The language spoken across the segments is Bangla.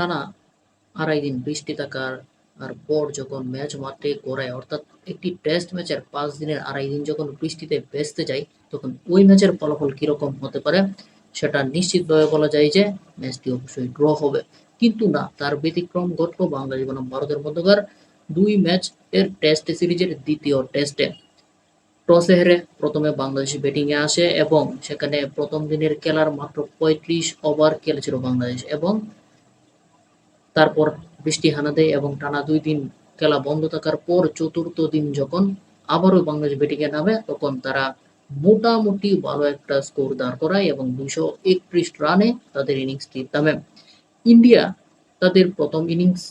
টানা আড়াই দিন বৃষ্টি থাকার আর পর যখন ম্যাচ মাঠে গড়ায়, অর্থাৎ একটি টেস্ট ম্যাচের পাঁচ দিনের আড়াই দিন যখন বৃষ্টিতে ভেস্তে যায়, তখন ওই ম্যাচের ফলাফল কীরকম হতে পারে সেটা নিশ্চিতভাবে বলা যায় যে ম্যাচটি অবশ্যই ড্র হবে। কিন্তু না, তার ব্যতিক্রম ঘটলো বাংলাদেশ বনাম ভারতের মধ্যকার দুই ম্যাচ এর টেস্ট সিরিজের দ্বিতীয় টেস্টে টসে হেরে প্রথমে বাংলাদেশ ব্যাটিং এ আসে এবং সেখানে প্রথম দিনের খেলার মাত্র পঁয়ত্রিশ ওভার খেলেছিল বাংলাদেশ এবং তারপর বৃষ্টি হানা দেয় এবং টানা দুই দিন খেলা বন্ধ থাকার পর চতুর্থ দিন যখন আবারও বাংলাদেশ ব্যাটিংয়ে নামে, তখন তারা মোটামুটি ভালো একটা স্কোর দাঁড় করায় এবং দুইশো একত্রিশ রানে তাদের ইনিংসটি থামে ইন্ডিয়া তাদের প্রথম ইনিংস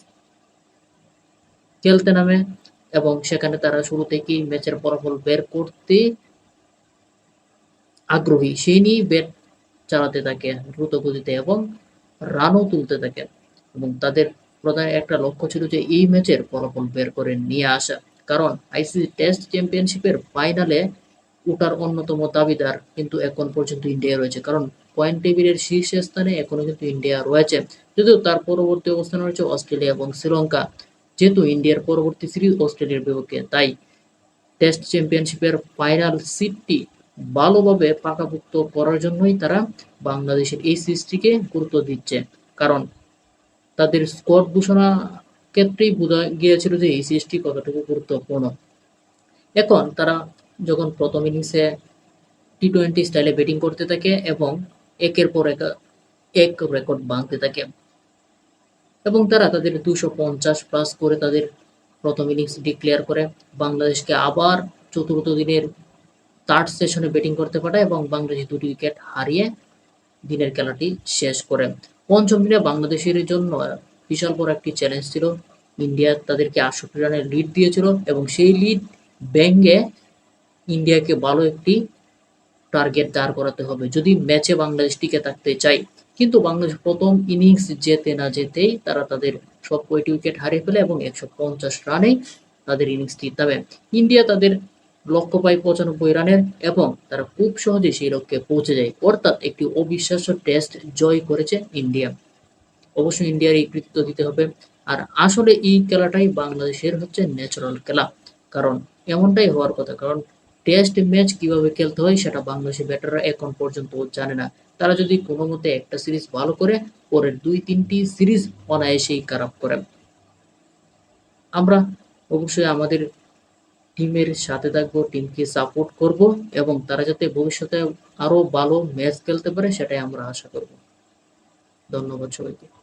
খেলতে নামে এবং সেখানে তারা শুরু থেকেই ম্যাচের ফলাফল বের করতে আগ্রহী। সেই নিয়েই ব্যাট চালাতে থাকে দ্রুত গতিতে এবং রানও তুলতে থাকে। এবং তাদের প্রধান একটা লক্ষ্য ছিল যে এই ম্যাচের ফলাফল বের করে নিয়ে আসা। কারণ আইসিসি টেস্ট চ্যাম্পিয়নশিপের ফাইনালে ওটার অন্যতম দাবিদার কিন্তু এখন পর্যন্ত ইন্ডিয়া রয়েছে। কারণ পয়েন্ট টেবিলের শীর্ষ স্থানে এখনও কিন্তু ইন্ডিয়া রয়েছে। যদিও তার পরবর্তী অবস্থানে রয়েছে অস্ট্রেলিয়া এবং শ্রীলঙ্কা। যেহেতু ইন্ডিয়ার পরবর্তী সিরিজ অস্ট্রেলিয়ার বিপক্ষে, তাই টেস্ট চ্যাম্পিয়নশিপের ফাইনাল সিটটি ভালোভাবে পাকাপুক্ত করার জন্যই তারা বাংলাদেশের এই সিরিজটিকে গুরুত্ব দিচ্ছে। কারণ তাদের স্কোর ঘোষণা ক্ষেত্রেই বোঝা গিয়েছিল যে এই সিরিজটি কতটুকু গুরুত্বপূর্ণ। এখন তারা যখন প্রথম ইনিংসে টি টোয়েন্টি স্টাইলে ব্যাটিং করতে থাকে এবং একের পর এক এক রেকর্ড ভাঙতে থাকে এবং তারা তাদের দুশো পঞ্চাশ প্লাস করে তাদের প্রথম ইনিংস ডিক্লেয়ার করে। বাংলাদেশকে আবার চতুর্থ দিনের থার্ড সেশনে ব্যাটিং করতে পাঠায় এবং বাংলাদেশ দুটি উইকেট হারিয়ে দিনের খেলাটি শেষ করে। পঞ্চম দিনে বাংলাদেশের জন্য বিশাল বড় একটি চ্যালেঞ্জ ছিল। ইন্ডিয়া তাদেরকে আটষট্টি রানের লিড দিয়েছিল এবং সেই লিড ব্যাঙ্গে ইন্ডিয়াকে ভালো একটি টার্গেট দাঁড় করাতে হবে যদি ম্যাচে বাংলাদেশ টিকে থাকতে চায়। কিন্তু বাংলাদেশ প্রথম ইনিংস যেতে না যেতেই তারা তাদের সব কয়টি উইকেট হারিয়ে ফেলে এবং একশো পঞ্চাশ রানেই তাদের ইনিংসটি থামে ইন্ডিয়া তাদের লক্ষ্য পায় পঁচানব্বই রানের এবং তারা খুব সহজে সেই লক্ষ্যে পৌঁছে যায়। অর্থাৎ একটি অবিশ্বাস্য টেস্ট জয় করেছে ইন্ডিয়া। অবশ্যই ইন্ডিয়ার এই কৃতিত্ব দিতে হবে। আর আসলে এই খেলাটাই বাংলাদেশের হচ্ছে ন্যাচারাল খেলা। কারণ এমনটাই হওয়ার কথা। কারণ টেস্ট ম্যাচ কীভাবে খেলতে হয় সেটা বাংলাদেশের ব্যাটাররা এখন পর্যন্ত জানে না। তারা যদি কোনো মতে একটা সিরিজ ভালো করে, পরের দুই, তিনটি সিরিজ অনায়াসেই খারাপ করে। আমরা অবশ্যই আমাদের টিমের সাথে থাকব, টিমকে সাপোর্ট করব এবং তারা যাতে ভবিষ্যতে আরও ভালো ম্যাচ খেলতে পারে, সেটাই আমরা আশা করব। ধন্যবাদ সবাইকে।